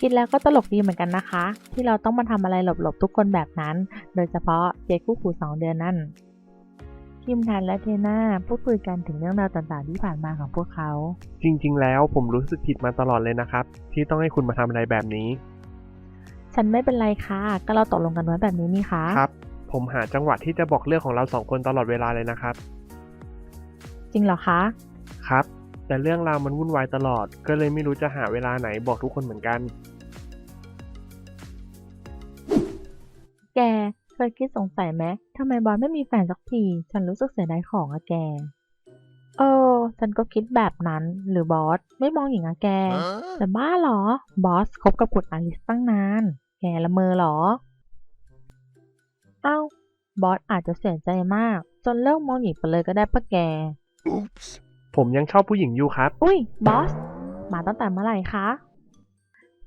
คิดแล้วก็ตลกดีเหมือนกันนะคะ ที่เราต้องมาทำอะไรหลบๆทุกคนแบบนั้น โดยเฉพาะเจ๊คู่หูสองเดือนนั่นคิมทันและเทน่าพูดคุยกันถึงเรื่องราวต่างๆที่ผ่านมาของพวกเขา จริงๆ แล้วผมรู้สึกผิดมาตลอดเลยนะครับ ที่ต้องให้คุณมาทำอะไรแบบนี้ ฉันไม่เป็นไรค่ะ ก็เราตกลงกันไว้แบบนี้นี่คะครับ ผมหาจังหวะที่จะบอกเรื่องของเราสองคนตลอดเวลาเลยนะครับ จริงเหรอคะ ครับ แต่เรื่องราวมันวุ่นวายตลอด ก็เลยไม่รู้จะหาเวลาไหนบอกทุกคนเหมือนกัน แกเคยคิดสงสัยไหมทำไมบอสไม่มีแฟนสักที ฉันรู้สึกเสียดายของอะแก เออ ฉันก็คิดแบบนั้น หรือบอส ไม่มองอย่างอะแก แต่บ้าเหรอ บอสคบกับคุณอลิสตั้งนาน แกละเมอเหรอ เอ้า บอสอาจจะเสียใจมาก จนเลิกมองหญิงไปเลยก็ได้ปะแก ผมยังชอบผู้หญิงอยู่ครับ อุ้ยบอส มาตั้งแต่เมื่อไหร่คะ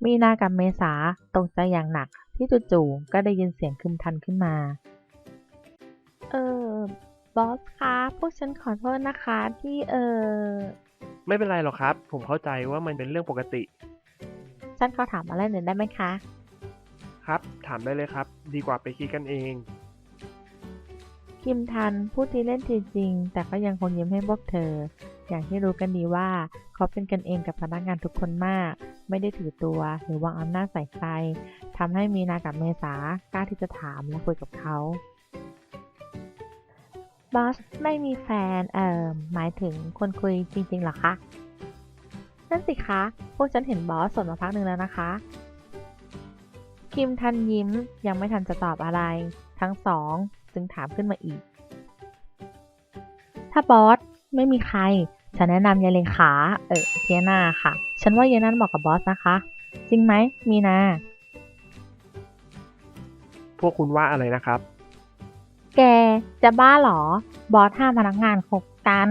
มีนากับเมษาตกใจอย่างหนักที่จู่ๆก็ได้ยินเสียงคึมทันขึ้นมา เออบอสคะพวกฉันขอโทษนะคะที่เออไม่เป็นไรหรอกครับ ผมเข้าใจว่ามันเป็นเรื่องปกติ ฉันขอถามอะไรหน่อยได้ไหมคะ ครับ ถามได้เลยครับ ดีกว่าไปคิดกันเอง คิมทันพูดทีเล่นทีจริง แต่ก็ยังคงยิ้มให้พวกเธอ อย่างที่รู้กันดีว่า เขาเป็นกันเองกับพนักงานทุกคนมาก ไม่ได้ถือตัวหรือวางอำนาจใส่ใครทำให้มีนากับเมษากล้าที่จะถามและคุยกับเขาบอสไม่มีแฟน เอ่อ หมายถึงคนคุยจริงๆหรอคะ นั่นสิคะ พวกฉันเห็นบอสสนมาพักหนึ่งแล้วนะคะ คิมทันยิ้มยังไม่ทันจะตอบอะไร ทั้งสองจึงถามขึ้นมาอีก ถ้าบอสไม่มีใคร ฉันแนะนำยายเลขา เออเทียนาค่ะ ฉันว่ายายนั่นเหมาะกับบอสนะคะ จริงไหม มีนา พวกคุณว่าอะไรนะครับ แก จะบ้าเหรอ บอสห้ามพนักงานคบกัน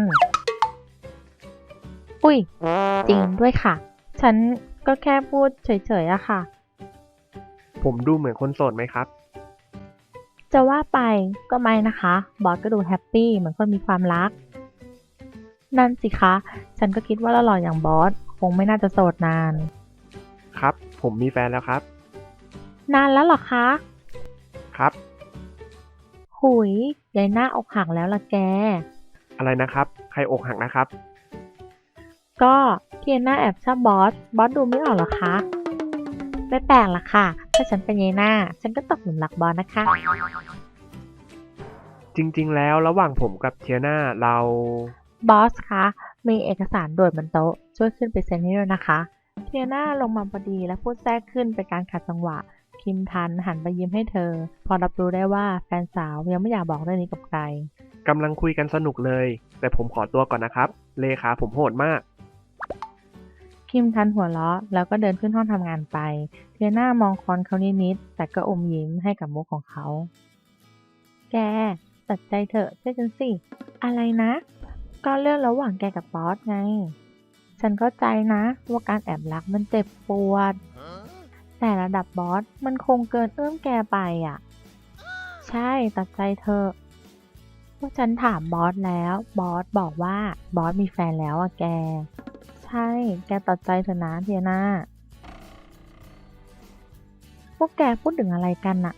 อุ้ย จริงด้วยค่ะ ฉันก็แค่พูดเฉยๆอะค่ะ ผมดูเหมือนคนโสดไหมครับ จะว่าไปก็ไม่นะคะ บอสก็ดูแฮปปี้เหมือนคนมีความรัก นั่นสิคะ ฉันก็คิดว่าหล่อๆอย่างบอส คงไม่น่าจะโสดนาน ครับ ผมมีแฟนแล้วครับ นานแล้วเหรอคะ ครับ หุยยายหน้าอกหักแล้วล่ะแก อะไรนะครับ ใครอกหักนะครับ ก็เทียน่าแอบชอบบอส บอสดูไม่ออกเหรอคะ ไม่แปลกละค่ะ ถ้าฉันเป็นยายหน้า ฉันก็ตกหลุมรักบอสนะคะ จริง ๆ แล้วระหว่างผมกับเทียนาเรา บอสคะมีเอกสารด่วนบนโต๊ะ ช่วยขึ้นไปเซ็นให้ด้วยนะคะเทียน่าลงมาพอดีและพูดแทรกขึ้นเป็นการขัดจังหวะ คิมทันหันไปยิ้มให้เธอ พอรับรู้ได้ว่าแฟนสาวยังไม่อยากบอกเรื่องนี้กับใครกำลังคุยกันสนุกเลย แต่ผมขอตัวก่อนนะครับ เลขาผมโหดมาก คิมทันหัวเราะแล้วก็เดินขึ้นห้องทำงานไป เทียน่ามองคอนเขานิดๆแต่ก็อมยิ้มให้กับมุกของเขา แกตัดใจเถอะเชื่อฉันสิ อะไรนะ ก็เรื่องระหว่างแกกับบอสไง ฉันเข้าใจนะว่าการแอบรักมันเจ็บปวด แต่ระดับบอสมันคงเกินเอื้อมแกไปอะ ใช่ตัดใจเถอว่าฉันถามบอสแล้ว บอสบอกว่าบอสมีแฟนแล้วอะแก ใช่ แกตัดใจเถอะนะเทียนาพวกแกพูดถึงอะไรกันน่ะ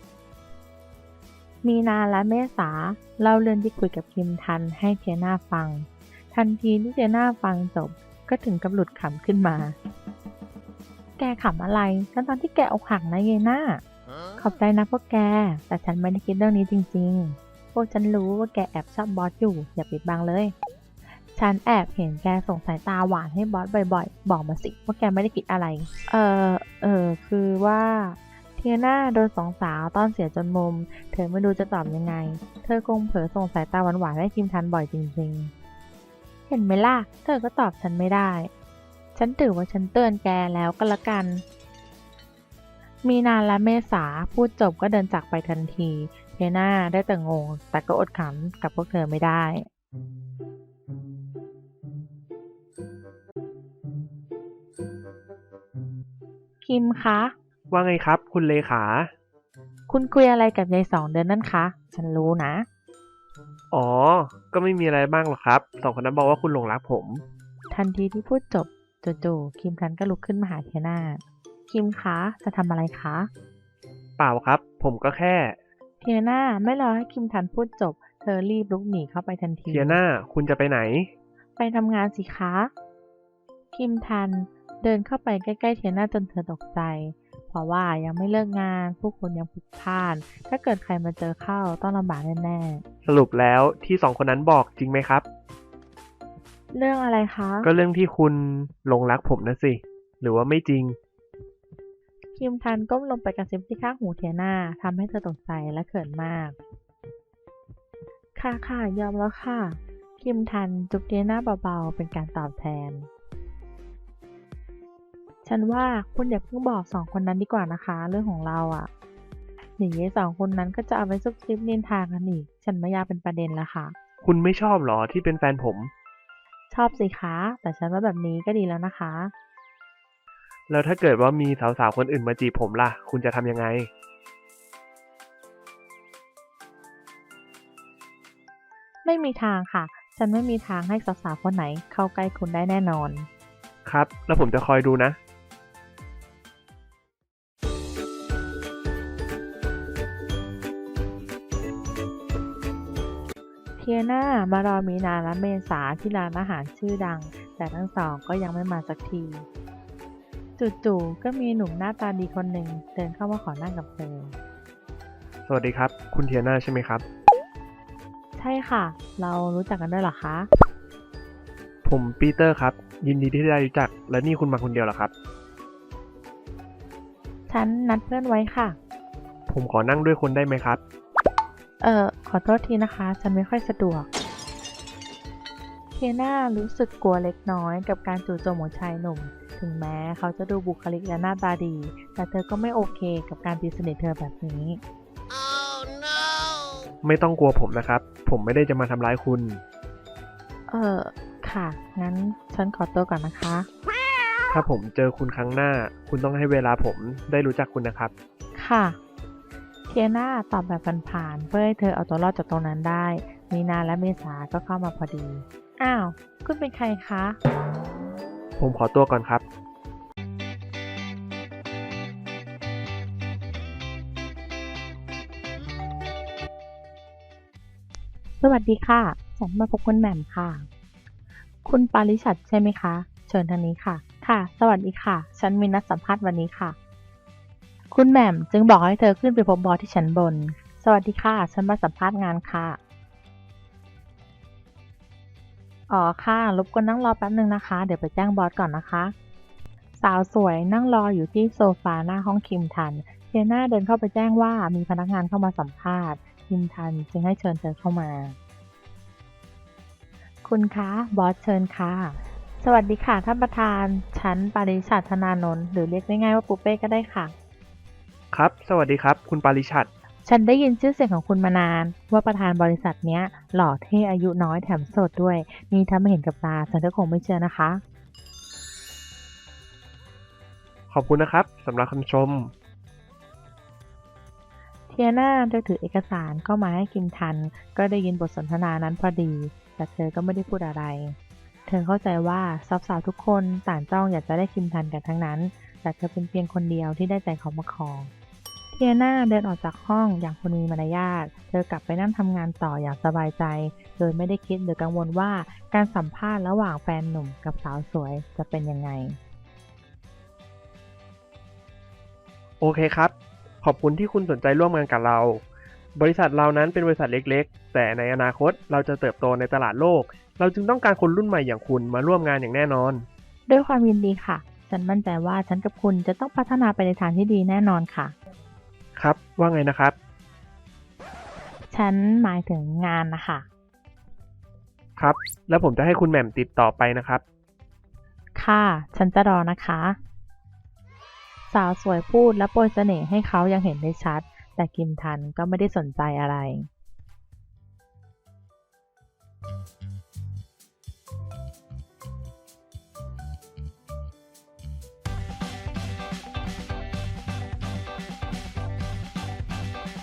มีนาและเมษาเล่าเรื่องที่คุยกับคิมทันให้เทียนาฟัง ทันทีที่เทียนาฟังจบก็ถึงกับหลุดขำขึ้นมา แกขำอะไรทั้งตอนที่แกอกหักนะเยน่า ขอบใจนะพวกแก แต่ฉันไม่ได้คิดเรื่องนี้จริง ๆ พวกฉันรู้ว่าแกแอบชอบบอสอยู่ อย่าปิดบังเลย ฉันแอบเห็นแกส่งสายตาหวานให้บอสบ่อย ๆ บอกมาสิว่าแกไม่ได้คิดอะไร เออเออคือว่าเทียน่าโดนสองสาวต้อนเสียจนมุม เธอไม่รู้จะตอบยังไง เธอคงเผลอส่งสายตาหวานๆให้คิมทันบ่อยจริงๆเห็นไหมล่ะ เธอก็ตอบฉันไม่ได้ ฉันถือว่าฉันเตือนแกแล้วก็แล้วกัน มีนาและเมษาพูดจบก็เดินจากไปทันทีเทน่าได้แต่งง แต่ก็อดขำกับพวกเธอไม่ได้คิมคะ ว่าไงครับ คุณเลขา คุณคุยอะไรกับยายสองเดือนนั่นคะ ฉันรู้นะ อ๋อ ก็ไม่มีอะไรบ้างหรอกครับ สองคนนั้นบอกว่าคุณหลงรักผม ทันทีที่พูดจบจู่ๆคิมทันก็ลุกขึ้นมาหาเทียนาคิมคะจะทำอะไรคะ เปล่าครับ ผมก็แค่ เทียนาไม่รอให้คิมทันพูดจบ เธอรีบลุกหนีเข้าไปทันที เทียนาคุณจะไปไหน ไปทำงานสิคะ คิมทันเดินเข้าไปใกล้ๆเทียนาจนเธอตกใจ เพราะว่ายังไม่เลิกงานผู้คนยังพลุกพล่าน ถ้าเกิดใครมาเจอเข้าต้องลำบากแน่สรุปแล้วที่สองคนนั้นบอกจริงไหมครับ ๆ เรื่องอะไรคะ ก็เรื่องที่คุณหลงรักผมนะสิ หรือว่าไม่จริง คิมทันก้มลงไปกระซิบที่ข้างหูเทียนาทำให้เธอตกใจและเขินมาก ค่ะค่ะยอมแล้วค่ะ คิมทันจุบเทียนาเบาๆ เป็นการตอบแทน ฉันว่าคุณอย่าเพิ่งบอกสองคนนั้นดีกว่านะคะ เรื่องของเราอะ่ะอย่างนี้สองคนนั้นก็จะเอาไปซุบซิบนินทากันอีก ฉันไม่อยากเป็นประเด็นแล้วค่ะ คุณไม่ชอบเหรอที่เป็นแฟนผม ชอบสิคะ แต่ฉันว่าแบบนี้ก็ดีแล้วนะคะ แล้วถ้าเกิดว่ามีสาวๆคนอื่นมาจีบผมล่ะ คุณจะทำยังไง ไม่มีทางค่ะ ฉันไม่มีทางให้สาวๆคนไหนเข้าใกล้คุณได้แน่นอน ครับ แล้วผมจะคอยดูนะ นามารอมีนาและเมษาที่ร้านอาหารชื่อดัง แต่ทั้งสองก็ยังไม่มาสักที จู่ๆก็มีหนุ่มหน้าตาดีคนหนึ่งเดินเข้ามาขอนั่งกับเธอ สวัสดีครับ คุณเทียนาใช่ไหมครับ ใช่ค่ะ เรารู้จักกันด้วยเหรอคะ ผมปีเตอร์ครับ ยินดีที่ได้รู้จัก และนี่คุณมาคนเดียวเหรอครับ ฉันนัดเพื่อนไว้ค่ะ ผมขอนั่งด้วยคนได้ไหมครับ เอ่อ ขอโทษทีนะคะ ฉันไม่ค่อยสะดวก เทียนารู้สึกกลัวเล็กน้อยกับการจู่โจมของชายหนุ่ม ถึงแม้เขาจะดูบุคลิกและหน้าตาดี แต่เธอก็ไม่โอเคกับการตีสนิทเธอแบบนี้ไม่ต้องกลัวผมนะครับ ผมไม่ได้จะมาทำร้ายคุณ เออค่ะ งั้นฉันขอตัวก่อนนะคะ ถ้าผมเจอคุณครั้งหน้า คุณต้องให้เวลาผมได้รู้จักคุณนะครับ ค่ะ เทียนาตอบแบบผ่านๆเพื่อให้เธอเอาตัวรอดจากตรงนั้นได้ มีนาและเมษาก็เข้ามาพอดี อ้าว คุณเป็นใครคะ ผมขอตัวก่อนครับ สวัสดีค่ะ ฉันมาพบคุณแหม่มค่ะ คุณปาริชัดใช่ไหมคะ เชิญทางนี้ค่ะ ค่ะ สวัสดีค่ะ ฉันมีนัดสัมภาษณ์วันนี้ค่ะ คุณแหม่มจึงบอกให้เธอขึ้นไปพบบอสที่ชั้นบน สวัสดีค่ะ ฉันมาสัมภาษณ์งานค่ะ อ๋อค่ะรบกวนนั่งรอแป๊บนึงนะคะ เดี๋ยวไปแจ้งบอสก่อนนะคะ สาวสวยนั่งรออยู่ที่โซฟาหน้าห้องคิมทัน เทียน่าเดินเข้าไปแจ้งว่ามีพนักงานเข้ามาสัมภาษณ์ คิมทันจึงให้เชิญเธอเข้ามา คุณคะ บอสเชิญค่ะ สวัสดีค่ะท่านประธาน ฉันปาริชาธนานนท์หรือเรียกง่ายๆว่าปูเป้ก็ได้ค่ะ ครับ สวัสดีครับ คุณปาริชัด ฉันได้ยินชื่อเสียงของคุณมานาน ว่าประธานบริษัทเนี้ย หล่อเท่อายุน้อยแถมโสดด้วย นี่ถ้าไม่เห็นกับตาฉันก็คงไม่เชื่อนะคะ ขอบคุณนะครับสำหรับคำชม เทียนาได้ถือเอกสารเข้ามาให้คิมทัน ก็ได้ยินบทสนทนานั้นพอดี แต่เธอก็ไม่ได้พูดอะไร เธอเข้าใจว่าสาวๆทุกคนต่างจ้องอยากจะได้คิมทันกันทั้งนั้น แต่เธอเป็นเพียงคนเดียวที่ได้ใจเขามาครอง เทียนาเดินออกจากห้องอย่างคนมีมารยาท เธอกลับไปนั่งทำงานต่ออย่างสบายใจ โดยไม่ได้คิดหรือกังวลว่าการสัมภาษณ์ระหว่างแฟนหนุ่มกับสาวสวยจะเป็นยังไง โอเคครับ ขอบคุณที่คุณสนใจร่วมงานกับเรา บริษัทเรานั้นเป็นบริษัทเล็กๆ แต่ในอนาคตเราจะเติบโตในตลาดโลก เราจึงต้องการคนรุ่นใหม่อย่างคุณมาร่วมงานอย่างแน่นอน ด้วยความยินดีค่ะ ฉันมั่นใจว่าฉันกับคุณจะต้องพัฒนาไปในทางที่ดีแน่นอนค่ะ ครับ ว่าไงนะครับ ฉันหมายถึงงานนะคะ ครับ แล้วผมจะให้คุณแหม่มติดต่อไปนะครับ ค่ะ ฉันจะรอนะคะ สาวสวยพูดและโปรยเสน่ห์ให้เขายังเห็นได้ชัด แต่กิมทันก็ไม่ได้สนใจอะไร